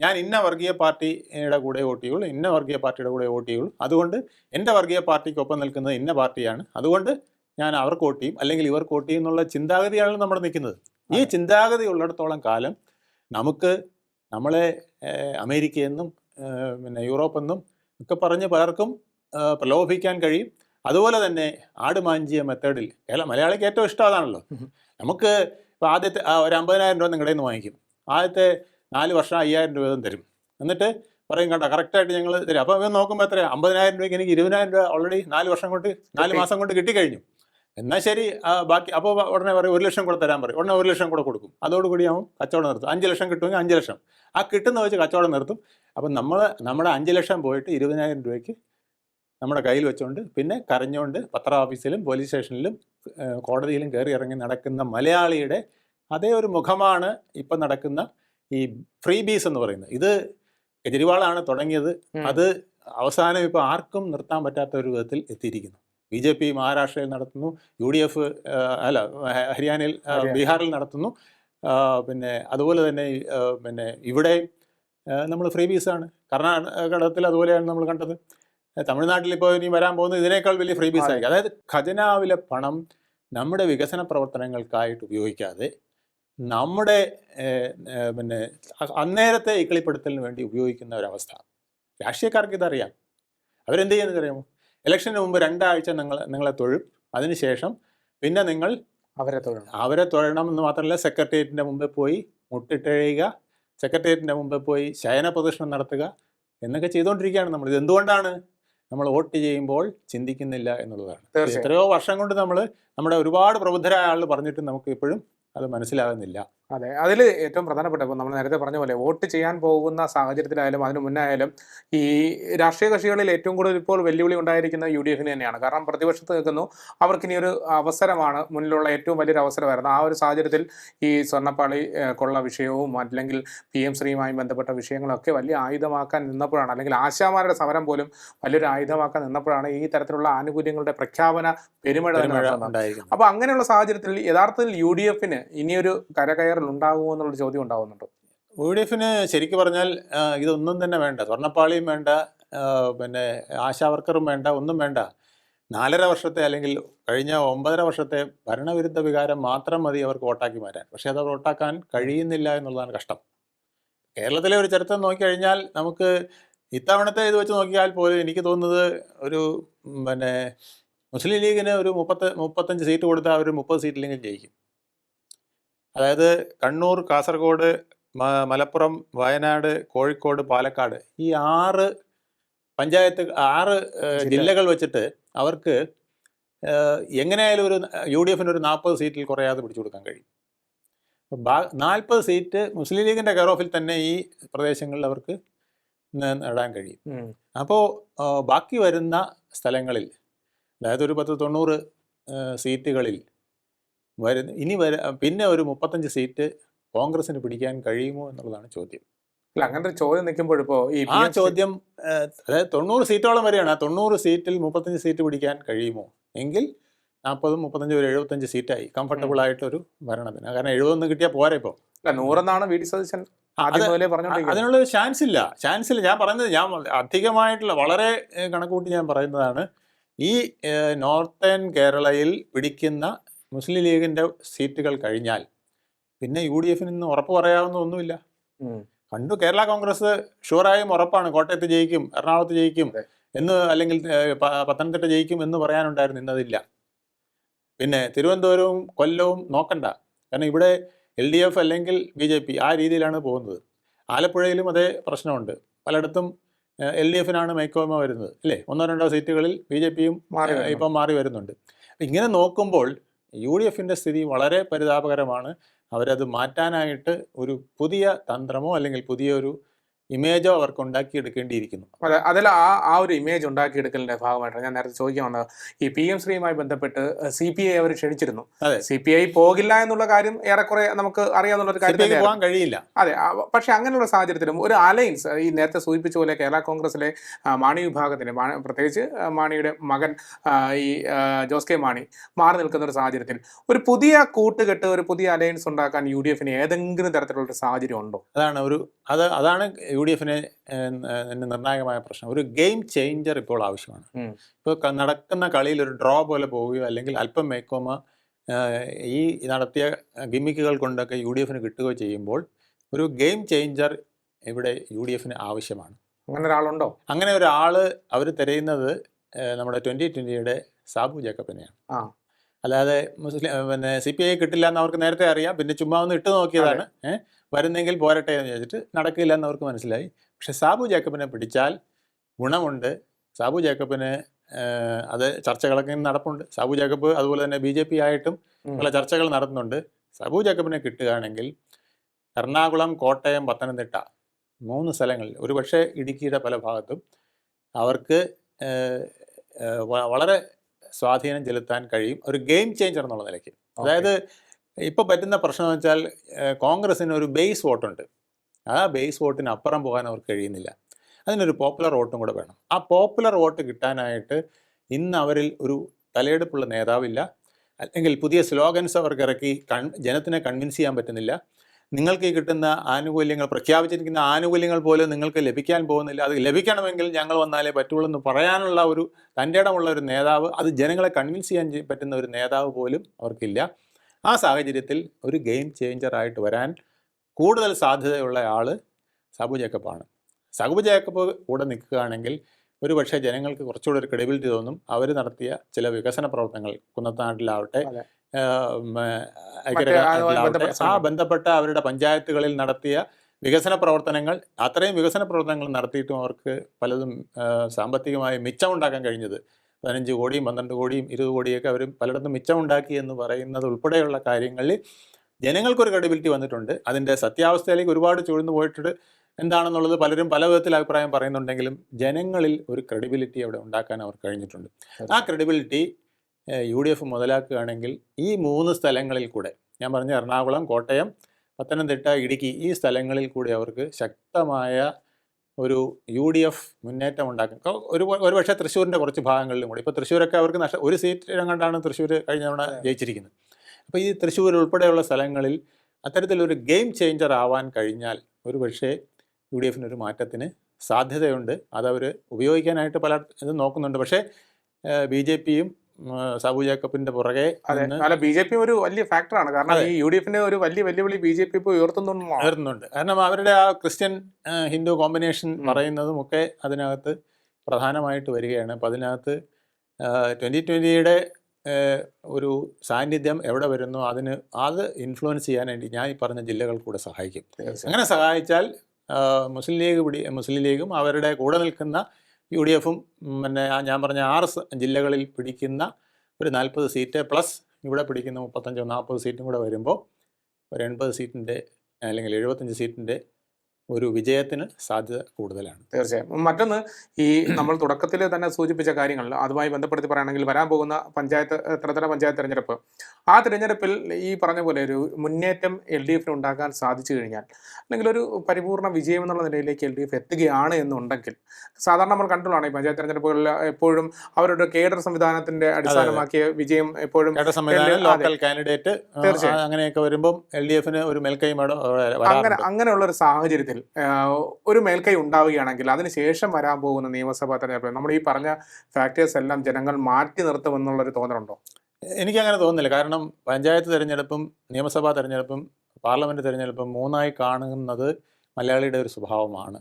S1: ഞാൻ ഇന്ന വർഗീയ പാർട്ടിയുടെ കൂടെ വോട്ട് ചെയ്യുള്ളൂ ഇന്ന വർഗീയ പാർട്ടിയുടെ കൂടെ വോട്ട് ചെയ്യുള്ളൂ. അതുകൊണ്ട് എന്റെ വർഗീയ പാർട്ടിക്കൊപ്പം നിൽക്കുന്നത് ഇന്ന പാർട്ടിയാണ്. അതുകൊണ്ട് ഞാൻ അവർക്ക് വോട്ട് ചെയ്യും അല്ലെങ്കിൽ ഇവർക്ക് വോട്ട് ചെയ്യും എന്നുള്ള ചിന്താഗതിയാണ് നമ്മൾ നിൽക്കുന്നത്. ഈ ചിന്താഗതി ഉള്ളിടത്തോളം കാലം നമുക്ക് നമ്മളെ അമേരിക്കയെന്നും പിന്നെ യൂറോപ്പെന്നും ഒക്കെ പറഞ്ഞ് പലർക്കും പ്രലോഭിക്കാൻ കഴിയും. അതുപോലെ തന്നെ ആടുമാഞ്ചിയ മെത്തേഡിൽ കേരള മലയാളിക്ക് ഏറ്റവും ഇഷ്ടം അതാണല്ലോ. നമുക്ക് ഇപ്പോൾ ആദ്യത്തെ ഒരു അമ്പതിനായിരം രൂപ നിങ്ങളുടെ നിന്ന് വാങ്ങിക്കും. ആദ്യത്തെ നാല് വർഷം അയ്യായിരം രൂപ വീതം തരും. എന്നിട്ട് പറയും കണ്ടോ കറക്റ്റായിട്ട് ഞങ്ങൾ തരും. അപ്പോൾ അവൻ നോക്കുമ്പോൾ എത്രയാണ് അമ്പതിനായിരം രൂപയ്ക്ക് എനിക്ക് ഇരുപതിനായിരം രൂപ ഓൾറെഡി നാല് വർഷം കൊണ്ട് നാല് മാസം കൊണ്ട് കിട്ടിക്കഴിഞ്ഞു. എന്നാൽ ശരി ബാക്കി അപ്പോൾ ഉടനെ പറയും ഒരു ലക്ഷം കൂടെ തരാൻ പറയും. ഉടനെ ഒരു ലക്ഷം കൂടെ കൊടുക്കും. അതോടുകൂടി ആവും കച്ചവടം നിർത്തും. അഞ്ച് ലക്ഷം കിട്ടുമെങ്കിൽ അഞ്ച് ലക്ഷം. ആ കിട്ടുന്ന വെച്ച് കച്ചവടം നിർത്തും. അപ്പം നമ്മൾ നമ്മുടെ അഞ്ച് ലക്ഷം പോയിട്ട് ഇരുപതിനായിരം രൂപയ്ക്ക് നമ്മുടെ കയ്യിൽ വെച്ചുകൊണ്ട് പിന്നെ കരഞ്ഞുകൊണ്ട് പത്ര ഓഫീസിലും പോലീസ് സ്റ്റേഷനിലും കോടതിയിലും കയറി ഇറങ്ങി നടക്കുന്ന മലയാളിയുടെ അതേ ഒരു മുഖമാണ് ഇപ്പം നടക്കുന്ന ഈ ഫ്രീ ബീസ് എന്ന് പറയുന്നത്. ഇത് കെജ്രിവാളാണ് തുടങ്ങിയത്. അത് അവസാനം ഇപ്പോൾ ആർക്കും നിർത്താൻ പറ്റാത്ത ഒരു വിധത്തിൽ എത്തിയിരിക്കുന്നു. ബി ജെ പി മഹാരാഷ്ട്രയിൽ നടത്തുന്നു. യു ഡി എഫ് അല്ല ഹരിയാനയിൽ ബീഹാറിൽ നടത്തുന്നു. പിന്നെ അതുപോലെ തന്നെ പിന്നെ ഇവിടെ നമ്മൾ ഫ്രീ ബീസാണ് കർണാടകത്തിൽ അതുപോലെയാണ് നമ്മൾ കണ്ടത്. തമിഴ്നാട്ടിൽ ഇപ്പോൾ ഇനി വരാൻ പോകുന്നത് ഇതിനേക്കാൾ വലിയ ഫ്രീ ബീസ്. ആയിരിക്കും അതായത് ഖജനാവിലെ പണം നമ്മുടെ വികസന പ്രവർത്തനങ്ങൾക്കായിട്ട് ഉപയോഗിക്കാതെ നമ്മുടെ പിന്നെ അന്നേരത്തെ ഇക്കിളിപ്പെടുത്തലിന് വേണ്ടി ഉപയോഗിക്കുന്ന ഒരവസ്ഥ. രാഷ്ട്രീയക്കാർക്ക് ഇതറിയാം. അവരെന്ത് ചെയ്യുന്നത് അറിയാമോ? ഇലക്ഷന് മുമ്പ് രണ്ടാഴ്ച നിങ്ങൾ നിങ്ങളെ തൊഴും. അതിനുശേഷം പിന്നെ നിങ്ങൾ
S2: അവരെ തൊഴണം.
S1: അവരെ തൊഴണം എന്ന് മാത്രമല്ല സെക്രട്ടേറിയറ്റിന്റെ മുമ്പിൽ പോയി മുട്ടിട്ടഴിയുക സെക്രട്ടേറിയറ്റിന്റെ മുമ്പിൽ പോയി ശയന പ്രദർശനം നടത്തുക എന്നൊക്കെ ചെയ്തുകൊണ്ടിരിക്കുകയാണ് നമ്മൾ. ഇത് എന്തുകൊണ്ടാണ്? നമ്മൾ വോട്ട് ചെയ്യുമ്പോൾ ചിന്തിക്കുന്നില്ല എന്നുള്ളതാണ്. എത്രയോ വർഷം കൊണ്ട് നമ്മൾ നമ്മുടെ ഒരുപാട് പ്രബുദ്ധരായ ആൾ പറഞ്ഞിട്ട് നമുക്ക് ഇപ്പോഴും അത് മനസ്സിലാകുന്നില്ല.
S2: അതെ. അതിൽ ഏറ്റവും പ്രധാനപ്പെട്ട ഇപ്പോൾ നമ്മൾ നേരത്തെ പറഞ്ഞ പോലെ വോട്ട് ചെയ്യാൻ പോകുന്ന സാഹചര്യത്തിലായാലും അതിന് മുന്നേ ആയാലും ഈ രാഷ്ട്രീയ കക്ഷികളിൽ ഏറ്റവും കൂടുതൽ ഇപ്പോൾ വെല്ലുവിളി ഉണ്ടായിരിക്കുന്ന യു ഡി എഫിന് തന്നെയാണ്. കാരണം പ്രതിപക്ഷത്ത് നിൽക്കുന്നു. അവർക്ക് ഇനി ഒരു അവസരമാണ് മുന്നിലുള്ള ഏറ്റവും വലിയൊരു അവസരമായിരുന്നു. ആ ഒരു സാഹചര്യത്തിൽ ഈ സ്വർണപ്പാളി കൊള്ള വിഷയവും അല്ലെങ്കിൽ പി എം ശ്രീയുമായി ബന്ധപ്പെട്ട വിഷയങ്ങളൊക്കെ വലിയ ആയുധമാക്കാൻ നിന്നപ്പോഴാണ് അല്ലെങ്കിൽ ആശാമാരുടെ സമരം പോലും വലിയൊരു ആയുധമാക്കാൻ നിന്നപ്പോഴാണ് ഈ തരത്തിലുള്ള ആനുകൂല്യങ്ങളുടെ പ്രഖ്യാപന പെരുമഴ തന്നെ
S1: അപ്പോൾ
S2: അപ്പൊ അങ്ങനെയുള്ള സാഹചര്യത്തിൽ യഥാർത്ഥത്തിൽ യു ഡി എഫിന് ഇനിയൊരു കരകയറൽ ഉണ്ടാകുമോ എന്നുള്ള ചോദ്യം ഉണ്ടാകുന്നുണ്ട്
S1: യു ഡി എഫിന് ശരിക്കും പറഞ്ഞാൽ ഇതൊന്നും തന്നെ വേണ്ട. സ്വർണപ്പാളിയും വേണ്ട പിന്നെ ആശാവർക്കറും വേണ്ട ഒന്നും വേണ്ട. നാലര വർഷത്തെ അല്ലെങ്കിൽ കഴിഞ്ഞ ഒമ്പതര വർഷത്തെ ഭരണവിരുദ്ധ വികാരം മാത്രം മതി അവർക്ക് വോട്ടാക്കി മാറ്റാൻ. പക്ഷേ അത് വോട്ടാക്കാൻ കഴിയുന്നില്ല എന്നുള്ളതാണ് കഷ്ടം. കേരളത്തിലെ ഒരു ചരിത്രം നോക്കിക്കഴിഞ്ഞാൽ നമുക്ക് ഇത്തവണത്തെ ഇത് വെച്ച് നോക്കിയാൽ പോലും എനിക്ക് തോന്നുന്നത് ഒരു പിന്നെ മുസ്ലിം ലീഗിന് ഒരു മുപ്പത്ത് മുപ്പത്തഞ്ച് സീറ്റ് കൊടുത്താൽ അവർ മുപ്പത് സീറ്റിലെങ്കിലും ജയിക്കും. അതായത് കണ്ണൂർ കാസർഗോഡ് മലപ്പുറം വയനാട് കോഴിക്കോട് പാലക്കാട് ഈ ആറ് പഞ്ചായത്ത് ആറ് ജില്ലകൾ വെച്ചിട്ട് അവർക്ക് എങ്ങനെയായാലും ഒരു യു ഡി എഫിന് ഒരു നാൽപ്പത് സീറ്റിൽ കുറയാതെ പിടിച്ചു കൊടുക്കാൻ കഴിയും. നാൽപ്പത് സീറ്റ് മുസ്ലിം ലീഗിന്റെ കെയർ ഓഫിൽ തന്നെ ഈ പ്രദേശങ്ങളിൽ അവർക്ക് നേടാൻ കഴിയും. അപ്പോൾ ബാക്കി വരുന്ന സ്ഥലങ്ങളിൽ അതായത് ഒരു പത്ത് തൊണ്ണൂറ് സീറ്റുകളിൽ വരുന്ന ഇനി വര പിന്നെ ഒരു മുപ്പത്തഞ്ച് സീറ്റ് കോൺഗ്രസിന് പിടിക്കാൻ കഴിയുമോ എന്നുള്ളതാണ് ചോദ്യം.
S2: അല്ല അങ്ങനെ ഒരു ചോദ്യം നിൽക്കുമ്പോൾ ഇപ്പോ ഈ
S1: ആ ചോദ്യം അതായത് തൊണ്ണൂറ് സീറ്റോളം വരെയാണ്. ആ തൊണ്ണൂറ് സീറ്റിൽ മുപ്പത്തഞ്ച് സീറ്റ് പിടിക്കാൻ കഴിയുമോ? എങ്കിൽ നാൽപ്പതും മുപ്പത്തഞ്ചും ഒരു എഴുപത്തഞ്ച് സീറ്റായി. കംഫർട്ടബിൾ ആയിട്ടൊരു ഭരണത്തിന്. കാരണം എഴുപതൊന്നും കിട്ടിയാൽ പോരെ ഇപ്പോൾ
S2: അല്ല നൂറെന്നാണ് വി ഡി സതീശൻ ആദ്യം
S1: ഒരു ചാൻസ് ഇല്ല. ചാൻസ് ഇല്ല. ഞാൻ പറയുന്നത് ഞാൻ അധികമായിട്ടുള്ള വളരെ കണക്കുകൂട്ടി ഞാൻ പറയുന്നതാണ്. ഈ നോർത്തേൺ കേരളയിൽ പിടിക്കുന്ന മുസ്ലിം ലീഗിന്റെ സീറ്റുകൾ കഴിഞ്ഞാൽ പിന്നെ യു ഡി എഫിന് ഇന്ന് ഉറപ്പ് പറയാവുന്ന ഒന്നുമില്ല. പണ്ട് കേരള കോൺഗ്രസ് ഷുവറായും ഉറപ്പാണ്. കോട്ടയത്ത് ജയിക്കും എറണാകുളത്ത് ജയിക്കും എന്ന് അല്ലെങ്കിൽ പത്തനംതിട്ട ജയിക്കും എന്ന് പറയാനുണ്ടായിരുന്നു. ഇന്നതില്ല. പിന്നെ തിരുവനന്തപുരവും കൊല്ലവും നോക്കണ്ട. കാരണം ഇവിടെ എൽ ഡി എഫ് അല്ലെങ്കിൽ ബി ജെ പി ആ രീതിയിലാണ് പോകുന്നത്. ആലപ്പുഴയിലും അതേ പ്രശ്നമുണ്ട്. പലയിടത്തും എൽ ഡി എഫിനാണ് മേക്കോമ വരുന്നത്. അല്ലേ? ഒന്നോ രണ്ടോ സീറ്റുകളിൽ ബി ജെ പിയും. ഇപ്പം മാറി വരുന്നുണ്ട്. ഇങ്ങനെ നോക്കുമ്പോൾ യു ഡി എഫിന്റെ സ്ഥിതി വളരെ പരിതാപകരമാണ്. അവരത് മാറ്റാനായിട്ട് ഒരു പുതിയ തന്ത്രമോ അല്ലെങ്കിൽ പുതിയൊരു ഇമേജോ അവർക്ക് ഉണ്ടാക്കിയെടുക്കേണ്ടിയിരിക്കുന്നു.
S2: അതെ അതിൽ ആ ആ ഒരു ഇമേജ് ഉണ്ടാക്കിയെടുക്കലിന്റെ ഭാഗമായിട്ടാണ് ഞാൻ നേരത്തെ ചോദിക്കാൻ വന്നത്. ഈ പി എം ശ്രീയുമായി ബന്ധപ്പെട്ട് സി പി ഐ അവർ ക്ഷണിച്ചിരുന്നു.
S1: അതെ.
S2: സി പി ഐ പോകില്ല എന്നുള്ള കാര്യം ഏറെക്കുറെ നമുക്ക് അറിയാവുന്ന ഒരു കാര്യം
S1: പോകാൻ കഴിയില്ല.
S2: അതെ പക്ഷെ അങ്ങനെയുള്ള സാഹചര്യത്തിലും ഒരു അലയൻസ് ഈ നേരത്തെ സൂചിപ്പിച്ച പോലെ കേരള കോൺഗ്രസിലെ മാണി വിഭാഗത്തിന് പ്രത്യേകിച്ച് മാണിയുടെ മകൻ ഈ ജോസ് കെ മാണി മാറി നിൽക്കുന്ന ഒരു സാഹചര്യത്തിൽ ഒരു പുതിയ കൂട്ടുകെട്ട് ഒരു പുതിയ അലയൻസ് ഉണ്ടാക്കാൻ യു ഡി എഫിന് ഏതെങ്കിലും തരത്തിലുള്ള ഒരു സാഹചര്യം ഉണ്ടോ?
S1: അതാണ് ഒരു അത് അതാണ് യു ഡി എഫിന് നിർണായകമായ പ്രശ്നം. ഒരു ഗെയിം ചേഞ്ചർ ഇപ്പോൾ ആവശ്യമാണ്. ഇപ്പോൾ നടക്കുന്ന കളിയിൽ ഒരു ഡ്രോ പോലെ പോവുകയോ അല്ലെങ്കിൽ അല്പം മേക്കോമ ഈ നടത്തിയ ഗിമ്മിക്കുകൾ കൊണ്ടൊക്കെ യു ഡി എഫിന് കിട്ടുകയോ ചെയ്യുമ്പോൾ ഒരു ഗെയിം ചേഞ്ചർ ഇവിടെ യു ഡി എഫിന് ആവശ്യമാണ്.
S2: അങ്ങനെ ഒരാളുണ്ടോ?
S1: അങ്ങനെ ഒരാൾ അവർ തിരയുന്നത് നമ്മുടെ ട്വന്റി ട്വന്റിയുടെ സാബു ജേക്കബിനെയാണ്.
S2: ആ.
S1: അല്ലാതെ മുസ്ലിം പിന്നെ സി പി ഐ കിട്ടില്ല എന്ന് അവർക്ക് നേരത്തെ അറിയാം. പിന്നെ ചുമ്മാ ഒന്ന് ഇട്ട് നോക്കിയതാണ്. ഏഹ് വരുന്നെങ്കിൽ പോരട്ടെ എന്ന് ചോദിച്ചിട്ട് നടക്കില്ല എന്ന് അവർക്ക് മനസ്സിലായി. പക്ഷെ സാബു ജേക്കബിനെ പിടിച്ചാൽ ഗുണമുണ്ട്. സാബു ജേക്കബിന് അത് ചർച്ചകളൊക്കെ നടപ്പുണ്ട്. സാബു ജേക്കബ് അതുപോലെ തന്നെ ബി ജെ പി ആയിട്ടും. പല ചർച്ചകൾ നടത്തുന്നുണ്ട്. സാബു ജേക്കബിനെ കിട്ടുകയാണെങ്കിൽ എറണാകുളം കോട്ടയം പത്തനംതിട്ട മൂന്ന് സ്ഥലങ്ങളിൽ ഒരുപക്ഷെ ഇടുക്കിയുടെ പല ഭാഗത്തും അവർക്ക് വളരെ സ്വാധീനം ചെലുത്താൻ കഴിയും. ഒരു ഗെയിം ചേഞ്ചർ എന്നുള്ള നിലയ്ക്ക്. അതായത് ഇപ്പോൾ പറ്റുന്ന പ്രശ്നം എന്ന് വെച്ചാൽ കോൺഗ്രസിന് ഒരു ബേസ് വോട്ടുണ്ട്. ആ ബേസ് വോട്ടിന് അപ്പുറം പോകാൻ അവർക്ക് കഴിയുന്നില്ല. അതിനൊരു പോപ്പുലർ വോട്ടും കൂടെ വേണം. ആ പോപ്പുലർ വോട്ട് കിട്ടാനായിട്ട് ഇന്ന് അവരിൽ ഒരു തലയെടുപ്പുള്ള നേതാവില്ല. അല്ലെങ്കിൽ പുതിയ സ്ലോഗൻസ് അവർക്ക് ഇറക്കി കൺ ജനത്തിനെ കൺവിൻസ് ചെയ്യാൻ പറ്റുന്നില്ല. നിങ്ങൾക്ക് കിട്ടുന്ന ആനുകൂല്യങ്ങൾ പ്രഖ്യാപിച്ചിരിക്കുന്ന ആനുകൂല്യങ്ങൾ പോലും നിങ്ങൾക്ക് ലഭിക്കാൻ പോകുന്നില്ല. അത് ലഭിക്കണമെങ്കിൽ ഞങ്ങൾ വന്നാലേ പറ്റുള്ളൂ എന്ന് പറയാനുള്ള ഒരു തന്റെ ഇടമുള്ള ഒരു നേതാവ് അത് ജനങ്ങളെ കൺവിൻസ് ചെയ്യാൻ പറ്റുന്ന ഒരു നേതാവ് പോലും അവർക്കില്ല. ആ സാഹചര്യത്തിൽ ഒരു ഗെയിം ചേഞ്ചറായിട്ട് വരാൻ കൂടുതൽ സാധ്യതയുള്ള ആൾ സബു ജേക്കബാണ് സബു ജേക്കബ് കൂടെ നിൽക്കുകയാണെങ്കിൽ ഒരു പക്ഷേ ജനങ്ങൾക്ക് കുറച്ചുകൂടി ഒരു ക്രെഡിബിലിറ്റി തോന്നും. അവർ നടത്തിയ ചില വികസന പ്രവർത്തനങ്ങൾ കുന്നത്താട്ടിലാവട്ടെ ആ ബന്ധപ്പെട്ട അവരുടെ പഞ്ചായത്തുകളിൽ നടത്തിയ വികസന പ്രവർത്തനങ്ങൾ അത്രയും വികസന പ്രവർത്തനങ്ങൾ നടത്തിയിട്ടും അവർക്ക് പലതും സാമ്പത്തികമായി മിച്ചം ഉണ്ടാക്കാൻ കഴിഞ്ഞത്. പതിനഞ്ച് കോടിയും പന്ത്രണ്ട് കോടിയും ഇരുപത് കോടിയൊക്കെ അവർ പലയിടത്തും മിച്ചമുണ്ടാക്കി എന്ന് പറയുന്നത് ഉൾപ്പെടെയുള്ള കാര്യങ്ങളിൽ ജനങ്ങൾക്കൊരു ക്രെഡിബിലിറ്റി വന്നിട്ടുണ്ട്. അതിന്റെ സത്യാവസ്ഥയിലേക്ക് ഒരുപാട് ചൂഴ്ന്നു പോയിട്ട് എന്താണെന്നുള്ളത് പലരും പല വിധത്തിൽ അഭിപ്രായം പറയുന്നുണ്ടെങ്കിലും ജനങ്ങളിൽ ഒരു ക്രെഡിബിലിറ്റി അവിടെ ഉണ്ടാക്കാൻ അവർ കഴിഞ്ഞിട്ടുണ്ട്. ആ ക്രെഡിബിലിറ്റി യു ഡി എഫ് മുതലാക്കുകയാണെങ്കിൽ ഈ മൂന്ന് സ്ഥലങ്ങളിൽ കൂടെ ഞാൻ പറഞ്ഞ എറണാകുളം കോട്ടയം പത്തനംതിട്ട ഇടുക്കി ഈ സ്ഥലങ്ങളിൽ കൂടി അവർക്ക് ശക്തമായ ഒരു യു ഡി എഫ് മുന്നേറ്റം ഉണ്ടാക്കും. ഒരു ഒരുപക്ഷെ തൃശ്ശൂരിന്റെ കുറച്ച് ഭാഗങ്ങളിലും കൂടി. ഇപ്പോൾ തൃശ്ശൂരൊക്കെ അവർക്ക് നഷ്ട ഒരു സീറ്റ് കണ്ടാണ് തൃശ്ശൂർ കഴിഞ്ഞ തവണ ജയിച്ചിരിക്കുന്നത്. അപ്പോൾ ഈ തൃശ്ശൂർ ഉൾപ്പെടെയുള്ള സ്ഥലങ്ങളിൽ അത്തരത്തിലൊരു ഗെയിം ചേഞ്ചർ ആവാൻ കഴിഞ്ഞാൽ ഒരു പക്ഷേ യു ഡി എഫിനൊരു മാറ്റത്തിന് സാധ്യതയുണ്ട്. അതവർ ഉപയോഗിക്കാനായിട്ട് പല ഇത് നോക്കുന്നുണ്ട്. പക്ഷേ ബി ജെ പിയും സാബു ജേക്കബിന്റെ പുറകെ
S2: അല്ല ബി ജെ പി ഒരു വലിയ ഫാക്ടറാണ് കാരണം ഈ യു ഡി എഫിന്റെ ഒരു വലിയ വെല്ലുവിളി ബി ജെ പി ഇപ്പോൾ ഉയർത്തുന്നുണ്ട്.
S1: ഉയർത്തുന്നുണ്ട്. കാരണം അവരുടെ ആ ക്രിസ്ത്യൻ ഹിന്ദു കോമ്പിനേഷൻ. പറയുന്നതും ഒക്കെ അതിനകത്ത് പ്രധാനമായിട്ട് വരികയാണ്. അപ്പം അതിനകത്ത് ട്വന്റി ട്വന്റിയുടെ ഒരു സാന്നിധ്യം എവിടെ വരുന്നു അതിന് അത് ഇൻഫ്ലുവൻസ് ചെയ്യാൻ വേണ്ടി ഞാൻ ഈ പറഞ്ഞ ജില്ലകൾ കൂടെ സഹായിക്കും. അങ്ങനെ സഹായിച്ചാൽ മുസ്ലിം ലീഗ് പിടി മുസ്ലിം ലീഗും അവരുടെ കൂടെ നിൽക്കുന്ന യു ഡി എഫും പിന്നെ ഞാൻ പറഞ്ഞ ആറ് ജില്ലകളിൽ പിടിക്കുന്ന ഒരു നാൽപ്പത് സീറ്റ് പ്ലസ് ഇവിടെ പിടിക്കുന്ന മുപ്പത്തഞ്ചോ നാൽപ്പത് സീറ്റും കൂടെ വരുമ്പോൾ ഒരു എൺപത് സീറ്റിന്റെ അല്ലെങ്കിൽ എഴുപത്തഞ്ച് സീറ്റിന്റെ ഒരു വിജയത്തിന് സാധ്യത കൂടുതലാണ്.
S2: തീർച്ചയായും. മറ്റൊന്ന് ഈ നമ്മൾ തുടക്കത്തിൽ തന്നെ സൂചിപ്പിച്ച കാര്യങ്ങൾ അതുമായി ബന്ധപ്പെടുത്തി പറയുകയാണെങ്കിൽ വരാൻ പോകുന്ന പഞ്ചായത്ത് ത്രിതല പഞ്ചായത്ത് തെരഞ്ഞെടുപ്പ്. ആ തിരഞ്ഞെടുപ്പിൽ ഈ പറഞ്ഞ പോലെ ഒരു മുന്നേറ്റം എൽ ഡി എഫിന് ഉണ്ടാക്കാൻ സാധിച്ചു കഴിഞ്ഞാൽ അല്ലെങ്കിൽ ഒരു പരിപൂർണ വിജയം എന്നുള്ള നിലയിലേക്ക് എൽ ഡി എഫ് എത്തുകയാണ് എന്നുണ്ടെങ്കിൽ സാധാരണ നമ്മൾ കണ്ടുള്ളതാണ് ഈ പഞ്ചായത്ത് തെരഞ്ഞെടുപ്പുകളിൽ എപ്പോഴും അവരുടെ കേഡർ സംവിധാനത്തിന്റെ അടിസ്ഥാനമാക്കിയ വിജയം എപ്പോഴും
S1: ലോക്കൽ കാൻഡിഡേറ്റ്
S2: തീർച്ചയായും.
S1: അങ്ങനെയൊക്കെ വരുമ്പോൾ എൽ ഡി എഫിന് ഒരു മേൽക്കൈ
S2: അങ്ങനെ അങ്ങനെയുള്ള ഒരു സാഹചര്യത്തിൽ ആ, ഒരു മേൽക്കൈ ഉണ്ടാവുകയാണെങ്കിൽ അതിനുശേഷം വരാൻ പോകുന്ന നിയമസഭാ തെരഞ്ഞെടുപ്പ് നമ്മൾ ഈ പറഞ്ഞ ഫാക്ടേഴ്സ് എല്ലാം ജനങ്ങൾ മാറ്റി നിർത്തുമെന്നുള്ളൊരു തോന്നലുണ്ടോ?
S1: എനിക്കങ്ങനെ തോന്നുന്നില്ല. കാരണം പഞ്ചായത്ത് തിരഞ്ഞെടുപ്പും നിയമസഭാ തിരഞ്ഞെടുപ്പും പാർലമെന്റ് തിരഞ്ഞെടുപ്പും മൂന്നായി കാണുന്നത് മലയാളിയുടെ ഒരു സ്വഭാവമാണ്.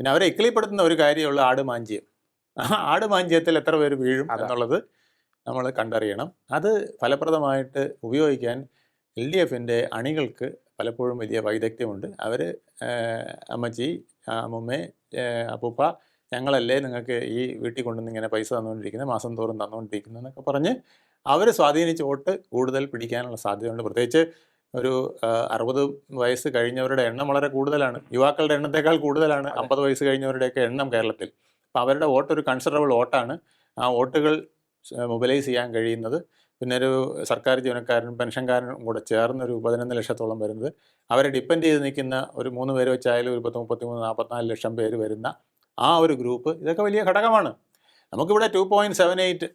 S1: പിന്നെ അവരെ ഇക്കിളിപ്പെടുത്തുന്ന ഒരു കാര്യമുള്ള ആടുമാഞ്ചിയം. ആട് ആടുമാഞ്ചിയത്തിൽ എത്ര പേര് വീഴും എന്നുള്ളത് നമ്മൾ കണ്ടറിയണം. അത് ഫലപ്രദമായിട്ട് ഉപയോഗിക്കാൻ എൽ ഡി എഫിന്റെ അണികൾക്ക് പലപ്പോഴും വലിയ വൈദഗ്ധ്യമുണ്ട്. അവർ അമ്മച്ചി അമ്മുമ്മേ അപ്പൂപ്പ ഞങ്ങളല്ലേ നിങ്ങൾക്ക് ഈ വീട്ടിൽ കൊണ്ടുവന്ന് ഇങ്ങനെ പൈസ തന്നുകൊണ്ടിരിക്കുന്നത് മാസം തോറും തന്നുകൊണ്ടിരിക്കുന്നത് എന്നൊക്കെ പറഞ്ഞ് അവർ സ്വാധീനിച്ച് വോട്ട് കൂടുതൽ പിടിക്കാനുള്ള സാധ്യതയുണ്ട്. പ്രത്യേകിച്ച് ഒരു അറുപത് വയസ്സ് കഴിഞ്ഞവരുടെ എണ്ണം വളരെ കൂടുതലാണ്. യുവാക്കളുടെ എണ്ണത്തേക്കാൾ കൂടുതലാണ്. അമ്പത് വയസ്സ് കഴിഞ്ഞവരുടെയൊക്കെ എണ്ണം കേരളത്തിൽ. അപ്പോൾ അവരുടെ വോട്ട് ഒരു കൺസിഡറബിൾ വോട്ടാണ്. ആ വോട്ടുകൾ മൊബിലൈസ് ചെയ്യാൻ കഴിയുന്നത്. പിന്നെ ഒരു സർക്കാർ ജീവനക്കാരനും പെൻഷൻകാരനും കൂടെ ചേർന്ന് ഒരു പതിനൊന്ന് ലക്ഷത്തോളം വരുന്നത്. അവരെ ഡിപ്പെൻഡ് ചെയ്ത് നിൽക്കുന്ന ഒരു മൂന്ന് പേര് വെച്ചായാലും ഒരു പത്ത് മുപ്പത്തിമൂന്ന് നാൽപ്പത്തിനാല് ലക്ഷം പേര് വരുന്ന ആ ഒരു ഗ്രൂപ്പ് ഇതൊക്കെ വലിയ ഘടകമാണ്. നമുക്കിവിടെ ടു പോയിന്റ് സെവൻ എയ്റ്റ്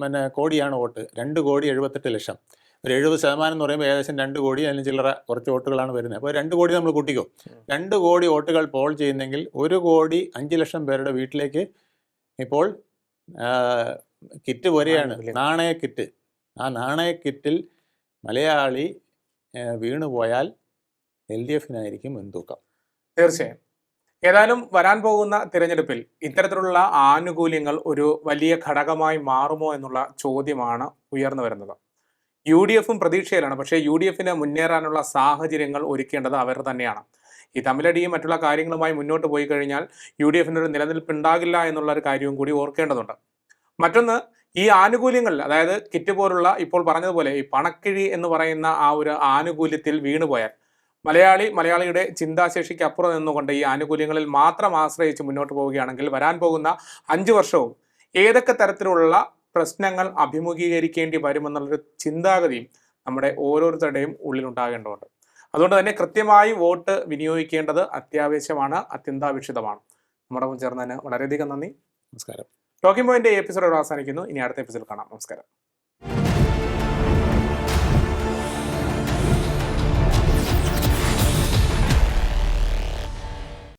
S1: പിന്നെ കോടിയാണ് വോട്ട്. രണ്ട് കോടി എഴുപത്തെട്ട് ലക്ഷം. ഒരു എഴുപത് ശതമാനം എന്ന് പറയുമ്പോൾ ഏകദേശം രണ്ട് കോടി അതിന് ചില്ലറ കുറച്ച് വോട്ടുകളാണ് വരുന്നത്. അപ്പോൾ രണ്ട് കോടി നമ്മൾ കൂട്ടിക്കോ. രണ്ട് കോടി വോട്ടുകൾ പോൾ ചെയ്യുന്നെങ്കിൽ ഒരു കോടി അഞ്ച് ലക്ഷം പേരുടെ വീട്ടിലേക്ക് ഇപ്പോൾ കിറ്റ്
S2: പോരെയാണ്
S1: നാണയ കിറ്റ്. ആ നാണയ കിറ്റിൽ മലയാളി വീണു വീണുപോയാൽ എൽ ഡി എഫിനായിരിക്കും മുൻതൂക്കം
S2: തീർച്ചയായും. ഏതായാലും വരാൻ പോകുന്ന തിരഞ്ഞെടുപ്പിൽ ഇത്തരത്തിലുള്ള ആനുകൂല്യങ്ങൾ ഒരു വലിയ ഘടകമായി മാറുമോ എന്നുള്ള ചോദ്യമാണ് ഉയർന്നു വരുന്നത്. യു ഡി എഫും പ്രതീക്ഷയിലാണ്. പക്ഷേ യു ഡി എഫിന് മുന്നേറാനുള്ള സാഹചര്യങ്ങൾ ഒരുക്കേണ്ടത് അവർ തന്നെയാണ്. ഈ തമ്മിലടിയും മറ്റുള്ള കാര്യങ്ങളുമായി മുന്നോട്ട് പോയി കഴിഞ്ഞാൽ യു ഡി എഫിനൊരു ഒരു നിലനിൽപ്പുണ്ടാകില്ല എന്നുള്ള ഒരു കാര്യവും കൂടി ഓർക്കേണ്ടതുണ്ട്. മറ്റൊന്ന് ഈ ആനുകൂല്യങ്ങളിൽ അതായത് കിറ്റ് പോലുള്ള ഇപ്പോൾ പറഞ്ഞതുപോലെ ഈ പണക്കിഴി എന്ന് പറയുന്ന ആ ഒരു ആനുകൂല്യത്തിൽ വീണുപോയാൽ മലയാളി മലയാളിയുടെ ചിന്താശേഷിക്ക് അപ്പുറം നിന്നുകൊണ്ട് ഈ ആനുകൂല്യങ്ങളിൽ മാത്രം ആശ്രയിച്ച് മുന്നോട്ട് പോവുകയാണെങ്കിൽ വരാൻ പോകുന്ന അഞ്ച് വർഷവും ഏതൊക്കെ തരത്തിലുള്ള പ്രശ്നങ്ങൾ അഭിമുഖീകരിക്കേണ്ടി വരുമെന്നുള്ളൊരു ചിന്താഗതിയും നമ്മുടെ ഓരോരുത്തരുടെയും ഉള്ളിലുണ്ടാകേണ്ടതുണ്ട്. അതുകൊണ്ട് തന്നെ കൃത്യമായി വോട്ട് വിനിയോഗിക്കേണ്ടത് അത്യാവശ്യമാണ് അത്യന്താപേക്ഷിതമാണ്. നമ്മുടെ ചേർന്നതിന് വളരെയധികം നന്ദി.
S1: നമസ്കാരം.
S2: ടോക്കിംഗ് പോയിന്റ് എപ്പിസോഡ് അവസാനിക്കുന്നു. ഇനി അടുത്ത എപ്പിസോഡ് കാണാം. നമസ്കാരം.